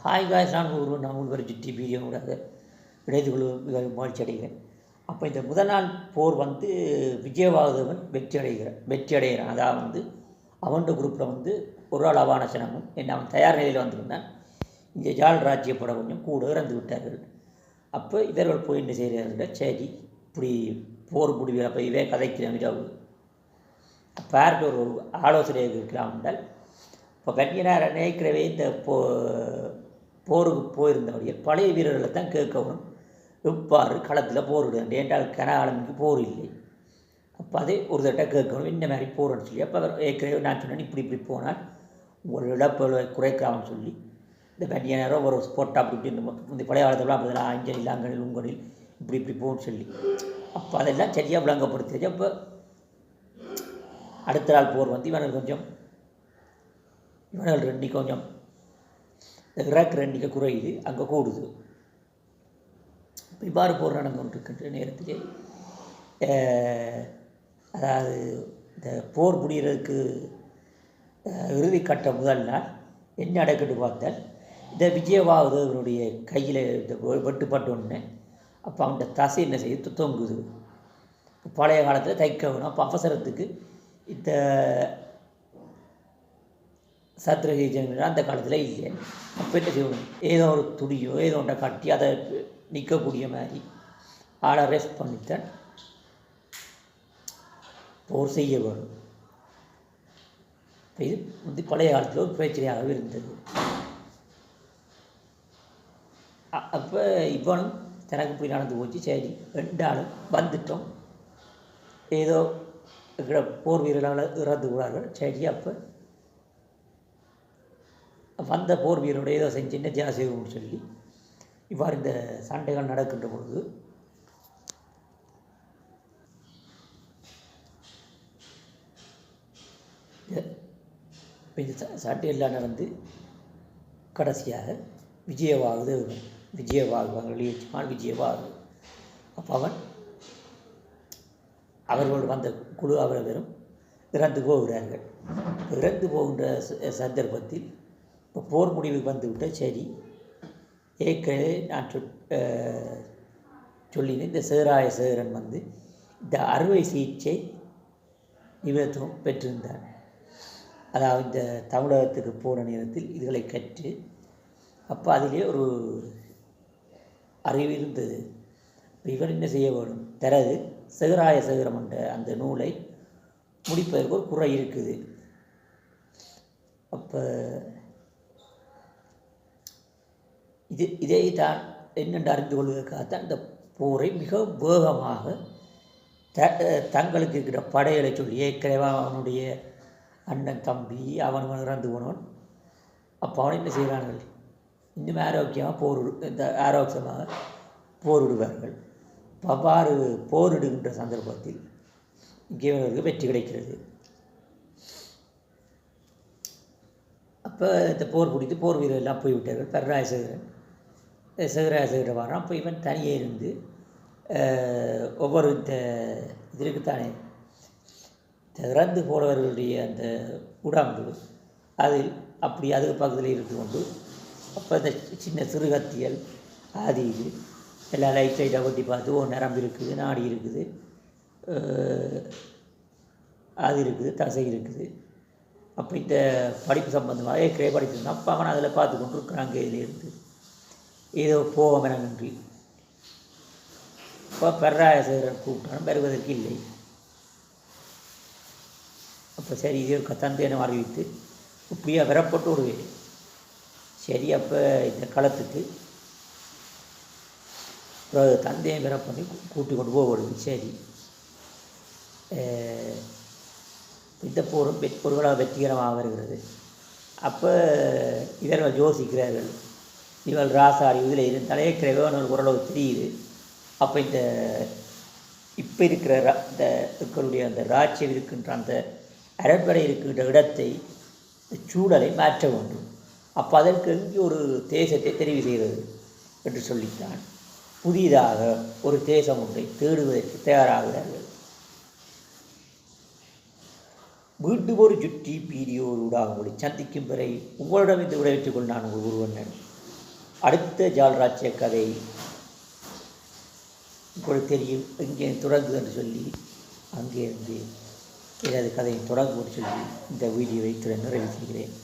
Hi காய் நான் ஒரு நான் உங்கள் ஜிட்டி வீடியோவோட விடைத்து கொள்ள மிக மகிழ்ச்சி அடைகிறேன். அப்போ இந்த முதல் நாள் போர் வந்து விஜயவாதவன் வெற்றி அடைகிறான் வெற்றி அடைகிறான். அதாவது வந்து அவன்ட குரூப்பில் வந்து ஒரு ஆள் அவான சனமும் என்ன அவன் தயார் நிலையில் வந்திருந்தான். இந்த ஜால் ராஜ்யப்பட கொஞ்சம் கூட இறந்து விட்டார்கள். அப்போ இவர்கள் போய் என்ன செய்கிறார்கள் சரி இப்படி போர் முடிவில் அப்போ இவே கதைக்கிறேன் இரவு அப்போ யார்கிட்ட ஒரு ஆலோசனை இருக்கிறான் என்றால் இப்போ கன்னியனார் நினைக்கிறவே இந்த போ போருக்கு போயிருந்தவர்கள் பழைய வீரர்களை தான் கேட்கணும் எவ்வாறு களத்தில் போரிடுவேன் என்றால் கனகாலமிக்கு போர் இல்லை. அப்போ அதே ஒரு தட்டை கேட்கணும் இந்த மாதிரி போர்னு சொல்லி அப்போ அவர் ஏற்கனவே நான் சொன்னேன் இப்படி இப்படி போனால் ஒரு இழப்புகளை குறைக்கலாம்னு சொல்லி இந்த கன்னியனாரோ ஒரு ஸ்போர்ட் அப்படி இப்படி இந்த பழைய காலத்தில் அப்படி அஞ்சலில் அங்கனில் உங்கனில் இப்படி இப்படி போகணும்னு சொல்லி. அப்போ அதெல்லாம் சரியாக விளங்கப்படுத்துச்சு அப்போ அடுத்த நாள் போர் வந்து இவனுக்கு கொஞ்சம் இவனால் ரெண்டி கொஞ்சம். இந்த கிராக் ரெண்டிக்க குறையுது அங்கே கூடுது. இப்போ இவ்வாறு போர் நடந்து கொண்டிருக்கின்ற நேரத்திலே அதாவது இந்த போர் முடிகிறதுக்கு இறுதிக்கட்ட முதல் நாள் என்ன நடக்குன்னு பார்த்தால் இந்த விஜயவாதவனுடைய கையில் இந்த வெட்டுப்பட்டோன்னே அப்போ அவன்கிட்ட தசை என்ன செய்யுது தொங்குது. பழைய காலத்தில் தைக்கணும் அப்போ அவசரத்துக்கு இந்த சத்ரகீஜன் அந்த காலத்தில் இல்லை. அப்போ என்ன செய்யணும் ஏதோ ஒரு துடியோ ஏதோ ஒன்றை கட்டி அதை நிற்கக்கூடிய மாதிரி ஆளை ரெஸ்ட் பண்ணித்தான் போர் செய்ய வேணும் இது வந்து பழைய காலத்தில் ஒரு பிரச்சனையாகவே இருந்தது. அப்போ இவனும் தனக்கு போய் நடந்து போச்சு. சரி ரெண்டாலும் வந்துட்டோம். ஏதோ போர் வீரர்களால் இறந்து கூடார்கள் சரி அப்போ வந்த போர் வீரருடைய ஏதோ செஞ்சுன்னு ஜாசிவம்னு சொல்லி இவ்வாறு இந்த சண்டைகள் நடக்கின்ற பொழுது இந்த சண்டையெல்லாம் நடந்து கடைசியாக விஜயவாகுது விஜயவாகுவாங்க வெளியேற்றுமான் விஜயவாகு. அப்போ அவன் அவர்களோடு வந்த குழு அவர்களும் இறந்து போகிறார்கள். இறந்து போகின்ற சந்தர்ப்பத்தில் இப்போ போர் முடிவுக்கு வந்துவிட்டால் சரி ஏற்கனவே நான் சொ சொல்லினேன் இந்த சேராய சேரன் வந்து இந்த அறுவை சிகிச்சை நிபுணத்துவம் பெற்றிருந்தார். அதாவது இந்த தமிழகத்துக்கு போன நேரத்தில் இதுகளை கற்று அப்போ அதிலே ஒரு அறிவு இருந்தது. இவர் என்ன செய்ய வேண்டும்? தரது சிகராய சிகரம் என்ற அந்த நூலை முடிப்பதற்கு ஒரு குறை இருக்குது. அப்போ இது இதை தான் என்னென்று அறிந்து கொள்வதற்காகத்தான் இந்த போரை மிக வேகமாக த தங்களுக்கு இருக்கிற படைகளை சொல்லி ஏற்கனவே அவனுடைய அண்ணன் தம்பி அவன் இறந்து போனவன். அப்போ அவன் என்ன செய்கிறார்கள்? இன்னும் ஆரோக்கியமாக போர் இந்த ஆரோக்கியமாக போரிடுவார்கள். அவ்வாறு போரிடுகின்ற சந்தர்ப்பத்தில் இங்கே இவர்களுக்கு வெற்றி கிடைக்கிறது. அப்போ இந்த போர் பிடித்து போர் வீரர் எல்லாம் போய்விட்டார்கள். பெர்ராய சேகரன் சேகராய வரான் அப்போ இவன் தனியே இருந்து ஒவ்வொரு இந்த இதற்குத்தானே இறந்து போனவர்களுடைய அந்த உடம்பு அதில் அப்படி அதுக்கு பக்கத்தில் இருந்து கொண்டு அப்போ இந்த சின்ன சிறுகத்தியல் ஆதி இது எல்லாம் லைட் லைட்டாக ஒட்டி பார்த்து ஓ நரம்பு இருக்குது நாடி இருக்குது அது இருக்குது தசை இருக்குது. அப்போ இந்த படிப்பு சம்மந்தமாக ஏற்கனவே படிப்பு அப்போ அவன் அதில் பார்த்து கொண்டு இருக்கிறாங்க இதிலேருந்து. ஏதோ நன்றி. இப்போ பெர்ராய சேகரன் கூப்பிட்டாலும் பெறுவதற்கு இல்லை. அப்போ சரி இது ஒரு தந்தையனை அறிவித்து இப்படியே வரப்பட்டு விடுவேன். சரி அப்போ இந்த களத்துக்கு தந்தையை வேற பண்ணி கூட்டி கொண்டு போகணும் சரி. இந்த போரும் பொருளாக வெற்றிகரமாக வருகிறது. அப்போ இவர்கள் யோசிக்கிறார்கள் இவள் ராசாரி இதில் இருந்தாலே கிரகவன் ஓரளவு தெரியுது. அப்போ இந்த இப்போ இருக்கிற இந்த இருக்கிறுடைய அந்த ராட்சியம் இருக்கின்ற அந்த அரண்மனை இருக்கின்ற இடத்தை சூழலை மாற்ற வேண்டும். அப்போ அதற்கு இங்கே ஒரு தேசத்தை தெரிவு செய்கிறது என்று சொல்லித்தான். புதிதாக ஒரு தேசம் ஒன்றை தேடுவதற்கு தயாராகிறார்கள். மீண்டும் ஒரு சுற்றி வீடியோடாக உங்களை சந்திக்கும் வரை உங்களிடம் இந்த விடைபெற்றுக் கொண்டான் நான் உங்கள் ஒருவன் அடுத்த ஜால்ராஜ்ய கதை உங்களுக்கு தெரியும். இங்கே தொடங்கு என்று சொல்லி அங்கே இருந்து எனது கதையை தொடங்கும் என்று சொல்லி இந்த வீடியோவை இத்துடன் நிறைவு செய்கிறேன்.